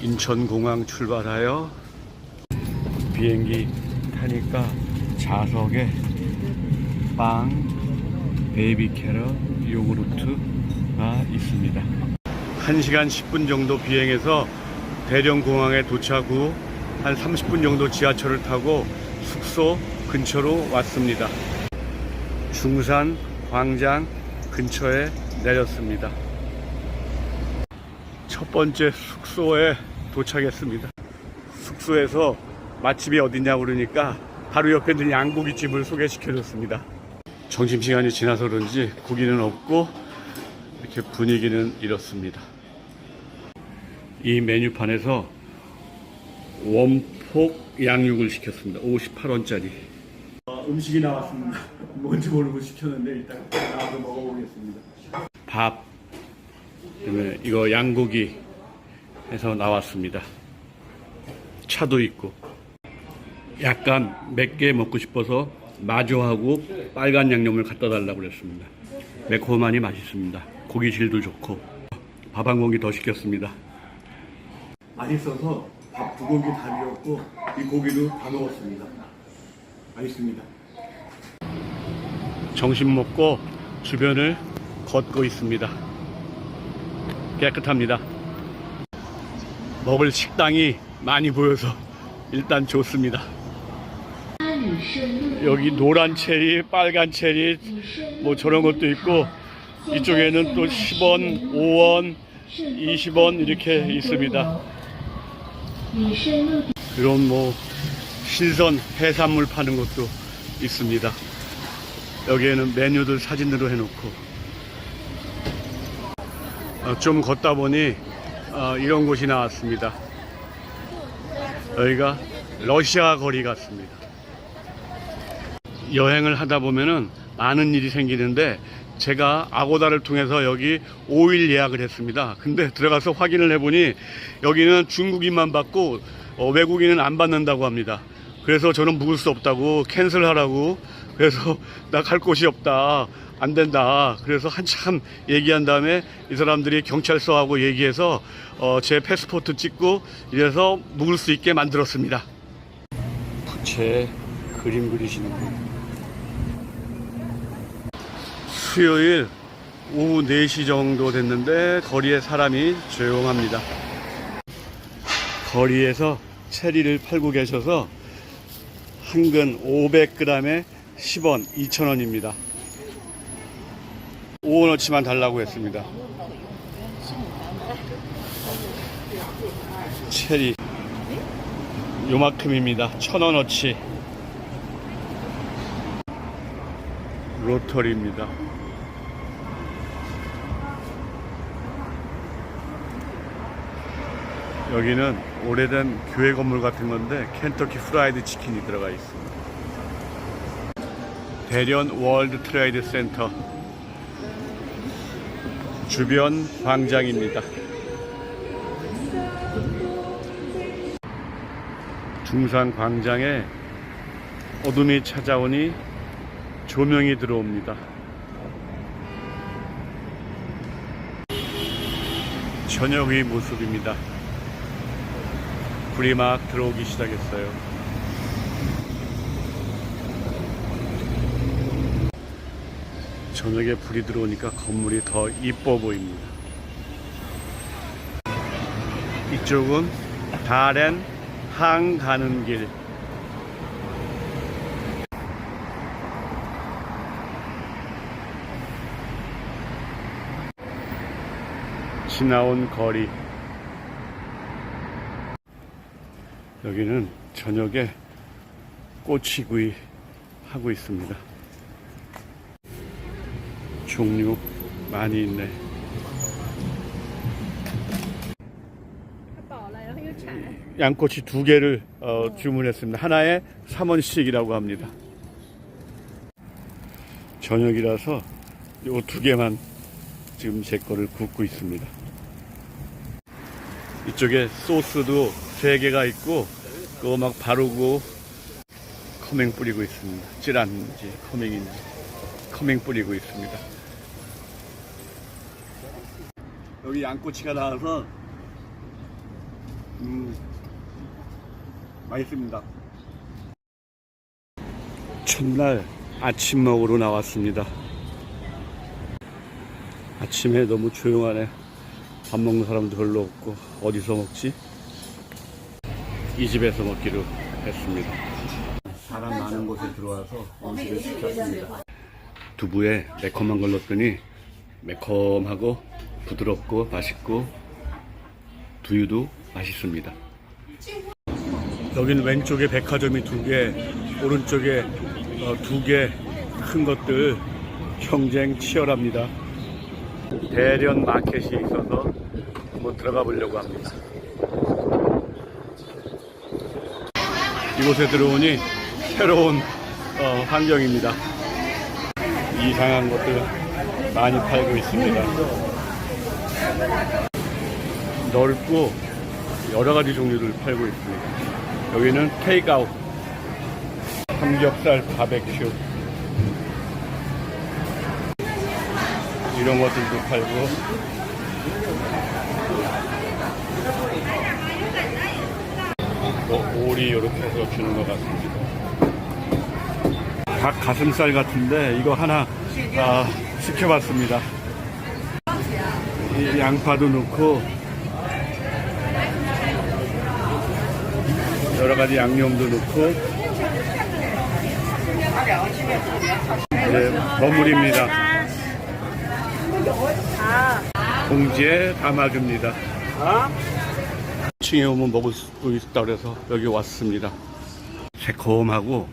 인천공항 출발하여 비행기 타니까 좌석에 빵, 베이비 캐럿, 요구르트가 있습니다. 1시간 10분 정도 비행해서 대령공항에 도착 후 한 30분 정도 지하철을 타고 숙소 근처로 왔습니다. 중산 광장 근처에 내렸습니다. 첫 번째 숙소에 도착했습니다. 숙소에서 맛집이 어디냐고 그러니까 바로 옆에 있는 양고기집을 소개시켜줬습니다. 점심시간이 지나서 그런지 고기는 없고 이렇게 분위기는 이렇습니다. 이 메뉴판에서 원폭 양육을 시켰습니다. 58원짜리. 음식이 나왔습니다. 뭔지 모르고 시켰는데 일단 나와서 먹어보겠습니다. 밥, 그다음에 이거 양고기 해서 나왔습니다. 차도 있고. 약간 맵게 먹고 싶어서 마조하고 빨간 양념을 갖다 달라고 그랬습니다. 매콤하니 맛있습니다. 고기 질도 좋고 밥 한 공기 더 시켰습니다. 맛있어서 밥 두 공기 다 비웠고 이 고기도 다 먹었습니다. 맛있습니다. 점심 먹고 주변을 걷고 있습니다. 깨끗합니다. 먹을 식당이 많이 보여서 일단 좋습니다. 여기 노란 체리, 빨간 체리, 뭐 저런 것도 있고 이쪽에는 또 10원, 5원, 20원 이렇게 있습니다. 이런 뭐 신선 해산물 파는 것도 있습니다. 여기에는 메뉴들 사진으로 해놓고 어, 좀 걷다 보니 어, 이런 곳이 나왔습니다. 여기가 러시아 거리 같습니다. 여행을 하다 보면은 많은 일이 생기는데 제가 아고다를 통해서 여기 5일 예약을 했습니다. 근데 들어가서 확인을 해보니 여기는 중국인만 받고 어, 외국인은 안 받는다고 합니다. 그래서 저는 묵을 수 없다고 캔슬하라고 그래서 나 갈 곳이 없다 안 된다 그래서 한참 얘기한 다음에 이 사람들이 경찰서하고 얘기해서 어, 제 패스포트 찍고 이래서 묵을 수 있게 만들었습니다. 부채 그림 그리시는 분. 수요일 오후 4시 정도 됐는데 거리에 사람이 조용합니다. 거리에서 체리를 팔고 계셔서 한 근 500g에 10원, 2,000원입니다. 5원어치만 달라고 했습니다. 체리 요만큼입니다. 1,000원어치. 로터리입니다. 여기는 오래된 교회 건물 같은 건데 켄터키 프라이드 치킨이 들어가 있습니다. 대련 월드 트레이드 센터 주변 광장입니다. 중산 광장에 어둠이 찾아오니 조명이 들어옵니다. 저녁의 모습입니다. 불이 막 들어오기 시작했어요. 저녁에 불이 들어오니까 건물이 더 이뻐 보입니다. 이쪽은 다렌 항 가는 길. 지나온 거리. 여기는 저녁에 꼬치구이 하고 있습니다. 종류 많이 있네. 양꼬치 두 개를 어, 주문했습니다. 하나에 3원씩이라고 합니다. 저녁이라서 요 두 개만 지금 제 거를 굽고 있습니다. 이쪽에 소스도 세 개가 있고 그거 막 바르고 커맹 뿌리고 있습니다. 찌란지 커맹인지 커맹 뿌리고 있습니다. 여기 양꼬치가 나와서 맛있습니다. 첫날 아침 먹으러 나왔습니다. 아침에 너무 조용하네. 밥 먹는 사람도 별로 없고 어디서 먹지? 이 집에서 먹기로 했습니다. 사람 많은 곳에 들어와서 음식을 시켰습니다. 두부에 매콤한 걸 넣었더니 매콤하고 부드럽고 맛있고 두유도 맛있습니다. 여기는 왼쪽에 백화점이 두 개, 오른쪽에 어, 두개 큰 것들 경쟁 치열합니다. 대련 마켓이 있어서 한번 들어가 보려고 합니다. 이곳에 들어오니 새로운 어, 환경입니다. 이상한 것들 많이 팔고 있습니다. 넓고 여러 가지 종류를 팔고 있습니다. 여기는 테이크아웃, 삼겹살 바베큐 이런 것들도 팔고 어, 오리 이렇게 해서 주는 것 같습니다. 닭 가슴살 같은데 이거 하나 아, 시켜봤습니다. 이 양파도 넣고 여러 가지 양념도 넣고 네, 버무립니다. 봉지에 담아줍니다. 2층에 오면 먹을 수 있다 그래서 여기 왔습니다. 새콤하고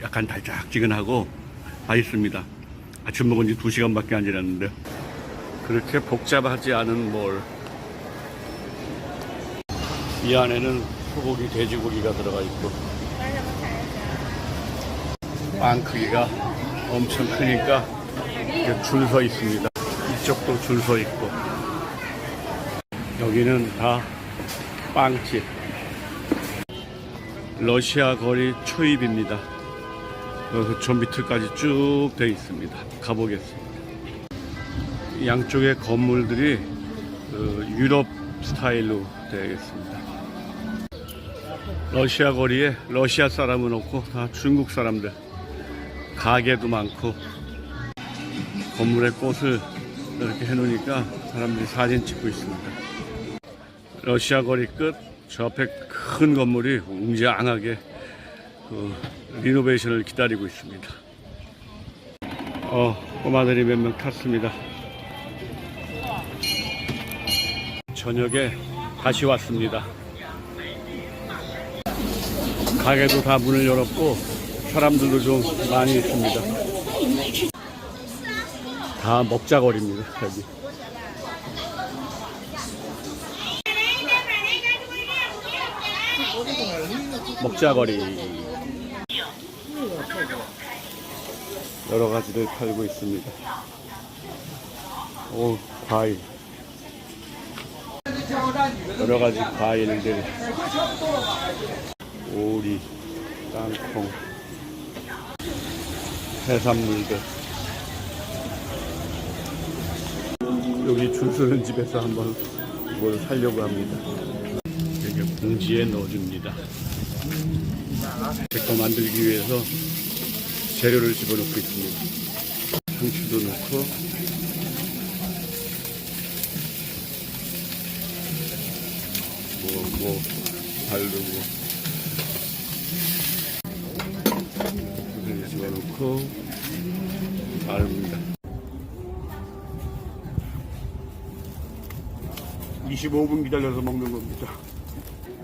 약간 달짝지근하고 맛있습니다. 아침 먹은 지 2시간밖에 안 지났는데 그렇게 복잡하지 않은 몰. 이 안에는 소고기, 돼지고기가 들어가 있고 빵 크기가 엄청 크니까 줄 서 있습니다. 이쪽도 줄 서 있고 여기는 다 빵집 러시아 거리 초입입니다. 저 밑을까지 쭉 돼 있습니다. 가보겠습니다. 양쪽의 건물들이 그 유럽 스타일로 되어 있습니다. 러시아 거리에 러시아 사람은 없고 다 중국 사람들. 가게도 많고 건물에 꽃을 이렇게 해놓으니까 사람들이 사진 찍고 있습니다. 러시아 거리 끝 저 앞에 큰 건물이 웅장하게 그 리노베이션을 기다리고 있습니다. 어, 꼬마들이 몇 명 탔습니다. 저녁에 다시 왔습니다. 가게도 다 문을 열었고 사람들도 좀 많이 있습니다. 다 먹자거리입니다. 여기. 먹자거리 여러 가지를 팔고 있습니다. 오 과일 여러 가지 과일들 오리 땅콩 해산물들 여기 줄 서는 집에서 한번 뭘 사려고 합니다. 이렇게 봉지에 넣어줍니다. 제거 만들기 위해서 재료를 집어넣고 있습니다. 상추도 넣고 뭐, 뭐, 바르고 소스를 집어넣고 바릅니다. 25분 기다려서 먹는 겁니다.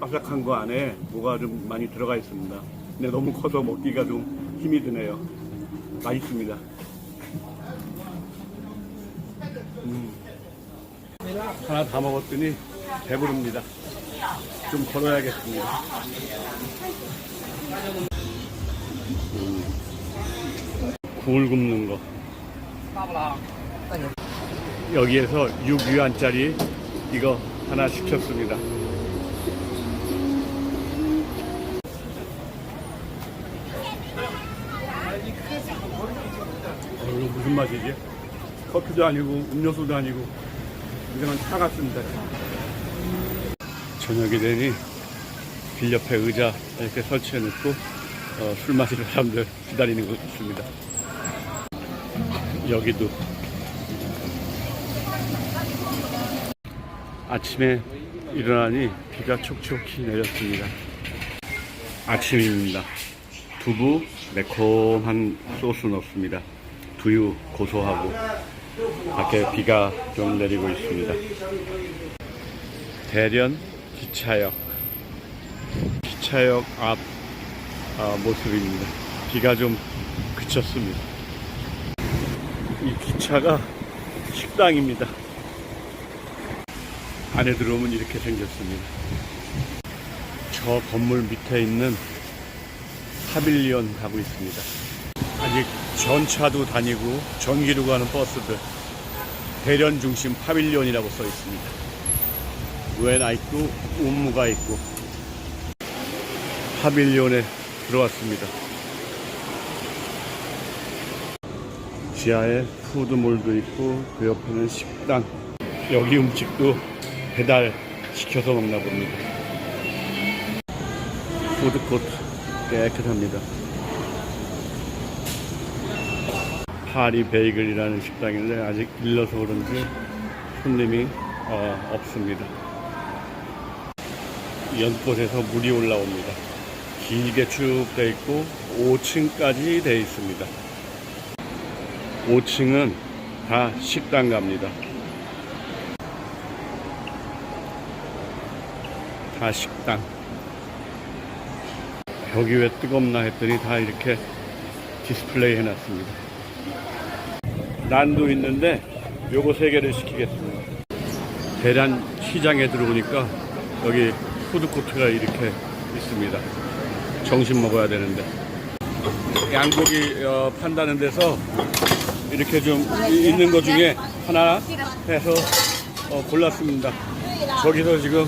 바삭한 거 안에 뭐가 좀 많이 들어가 있습니다. 근데 너무 커서 먹기가 좀 힘이 드네요. 맛있습니다. 음. 하나 다 먹었더니 배부릅니다. 좀 걸어야겠습니다. 음. 굴 굽는 거. 여기에서 6위안짜리 이거 하나 시켰습니다. 어, 이거 무슨 맛이지? 커피도 아니고 음료수도 아니고 이상한 차 같습니다. 저녁이 되니 길 옆에 의자 이렇게 설치해 놓고 어, 술 마시는 사람들 기다리는 것 같습니다. 여기도 아침에 일어나니 비가 촉촉히 내렸습니다. 아침입니다. 두부 매콤한 소스 넣습니다. 두유 고소하고 밖에 비가 좀 내리고 있습니다. 대련 기차역 기차역 앞 아, 모습입니다. 비가 좀 그쳤습니다. 이 기차가 식당입니다. 안에 들어오면 이렇게 생겼습니다. 저 건물 밑에 있는 파빌리온 가고 있습니다. 아직 전차도 다니고 전기로 가는 버스들 대련 중심 파빌리온이라고 써 있습니다. 웬아 있고 운무가 있고 파빌리온에 들어왔습니다. 지하에 푸드몰도 있고 그 옆에는 식당 여기 음식도 배달 시켜서 먹나 봅니다. 푸드코트 깨끗합니다. 파리 베이글이라는 식당인데 아직 일러서 그런지 손님이 어, 없습니다. 연꽃에서 물이 올라옵니다. 길게 쭉 돼 있고 5층까지 돼 있습니다. 5층은 다 식당 갑니다. 다 식당. 벽이 왜 뜨겁나 했더니 다 이렇게 디스플레이 해놨습니다. 난도 있는데 요거 세 개를 시키겠습니다. 대란 시장에 들어오니까 여기 푸드코트가 이렇게 있습니다. 점심 먹어야 되는데 양고기 어, 판다는 데서 이렇게 좀 이- 있는 것 중에 하나 해서 어, 골랐습니다. 저기서 지금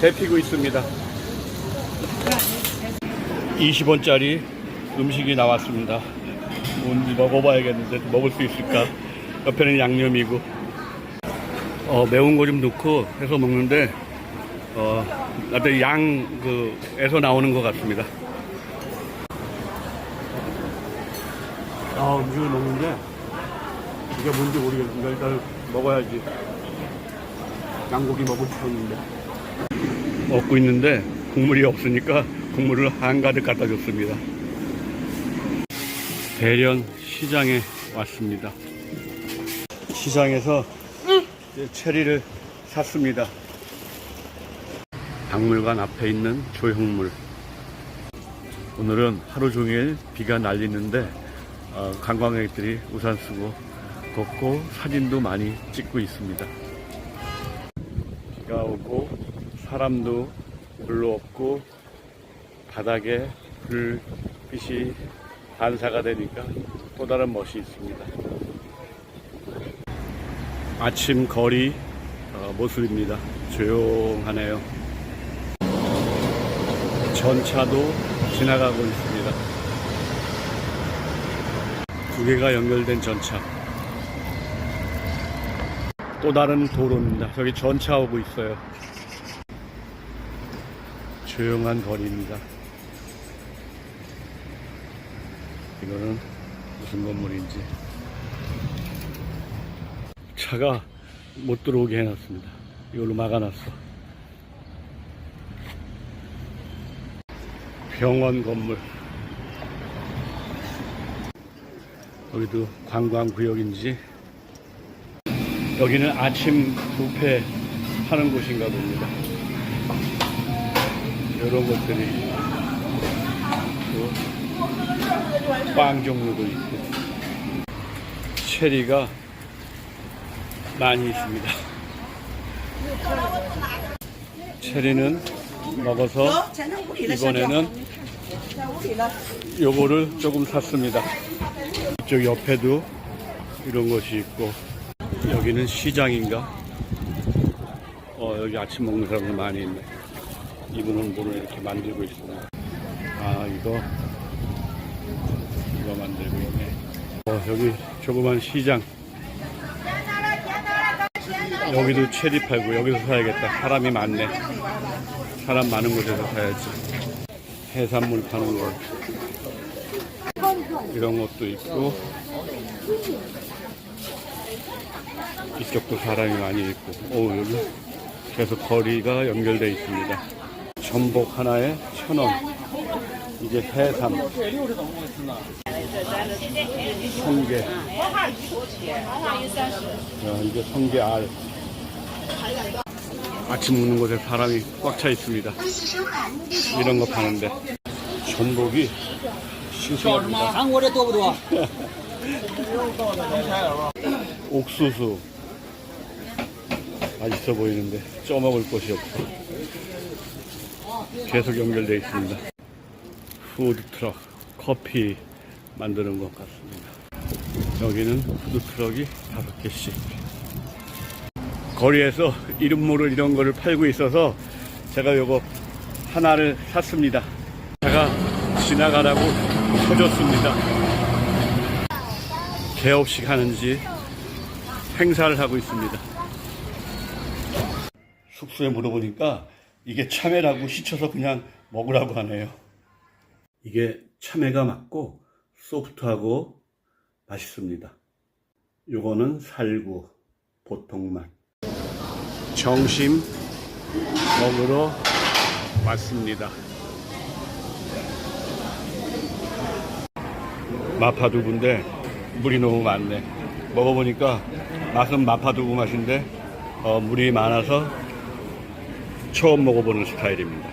데피고 있습니다. 20원짜리 음식이 나왔습니다. 뭔지 먹어봐야겠는데 먹을 수 있을까? 옆에는 양념이고 어, 매운 거 좀 넣고 해서 먹는데 어, 나도 양 그 에서 나오는 것 같습니다. 아 음식을 먹는데 이게 뭔지 모르겠습니다. 일단 먹어야지. 양고기 먹고 싶었는데 먹고 있는데 국물이 없으니까 국물을 한가득 갖다 줬습니다. 대련 시장에 왔습니다. 시장에서 이제 체리를 샀습니다. 박물관 앞에 있는 조형물. 오늘은 하루 종일 비가 날리는데 어, 관광객들이 우산 쓰고 걷고 사진도 많이 찍고 있습니다. 비가 오고 사람도 별로 없고 바닥에 불빛이 반사가 되니까 또 다른 멋이 있습니다. 아침 거리 어, 모습입니다. 조용하네요. 전차도 지나가고 있습니다. 두 개가 연결된 전차. 또 다른 도로입니다. 저기 전차 오고 있어요. 조용한 거리입니다. 이거는 무슨 건물인지. 차가 못 들어오게 해놨습니다. 이걸로 막아놨어. 병원 건물. 여기도 관광구역인지. 여기는 아침 뷔페 하는 곳인가 봅니다. 이런 것들이 또빵 종류도 있고 체리가 많이 있습니다. 체리는 먹어서 이번에는 요거를 조금 샀습니다. 이쪽 옆에도 이런 것이 있고 여기는 시장인가? 어 여기 아침 먹는 사람들 많이 있네. 이분은 뭐를 이렇게 만들고 있습니다. 아 이거 이거 만들고 있네. 어 여기 조그만 시장. 여기도 체리 팔고 여기서 사야겠다. 사람이 많네. 사람 많은 곳에서 사야지. 해산물 파는 거. 이런 것도 있고. 이쪽도 사람이 많이 있고. 오, 여기 계속 거리가 연결되어 있습니다. 전복 하나에 천 원. 이게 해삼. 성게. 야, 이게 성게 알. 아침 먹는 곳에 사람이 꽉 차 있습니다. 이런 거 파는데 전복이 싱싱합니다. 옥수수 맛있어 보이는데 쪄 먹을 곳이 없어. 계속 연결되어 있습니다. 푸드 트럭 커피 만드는 것 같습니다. 여기는 푸드 트럭이 다섯 개씩 거리에서 이름 모를 이런 거를 팔고 있어서 제가 요거 하나를 샀습니다. 제가 지나가라고 쳐줬습니다. 개업식 하는지 행사를 하고 있습니다. 숙소에 물어보니까 이게 참외라고 시쳐서 그냥 먹으라고 하네요. 이게 참외가 맞고 소프트하고 맛있습니다. 요거는 살구 보통 맛. 정심 먹으러 왔습니다. 마파두부인데 물이 너무 많네. 먹어보니까 맛은 마파두부 맛인데 어, 물이 많아서 처음 먹어보는 스타일입니다.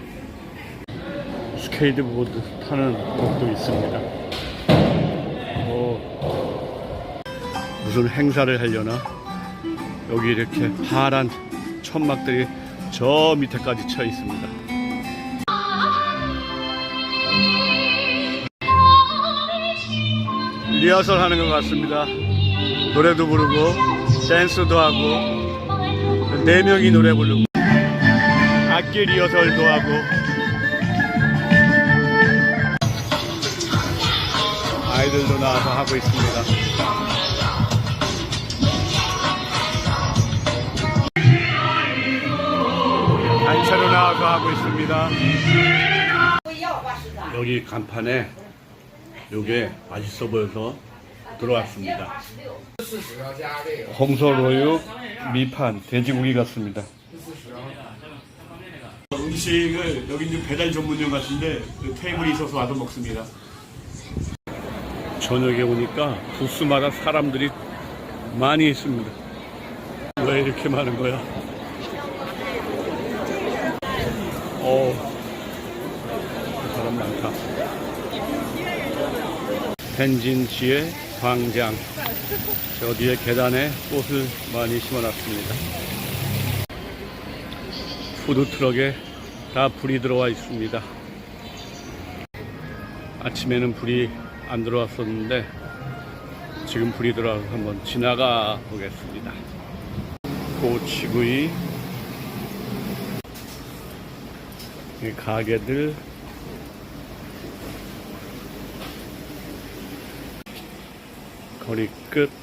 스케이트보드 타는 곳도 있습니다. 어, 무슨 행사를 하려나? 여기 이렇게 파란 천막들이 저 밑에까지 쳐 있습니다. 리허설 하는 것 같습니다. 노래도 부르고, 댄스도 하고, 네 명이 노래 부르고, 악기 리허설도 하고, 아이들도 나와서 하고 있습니다. 하고 있습니다. 여기 간판에 요게 맛있어 보여서 들어왔습니다. 홍소로유 미판 돼지고기 같습니다. 음식을 여기 있는 배달 전문점 같은데 그 테이블이 있어서 와서 먹습니다. 저녁에 오니까 부스마다 사람들이 많이 있습니다. 왜 이렇게 많은 거야? 어, 사람 많다. 텐진지의 광장. 저 뒤에 계단에 꽃을 많이 심어놨습니다. 푸드트럭에 다 불이 들어와 있습니다. 아침에는 불이 안 들어왔었는데 지금 불이 들어와서 한번 지나가 보겠습니다. 꼬치구이 이 가게들. 거리 끝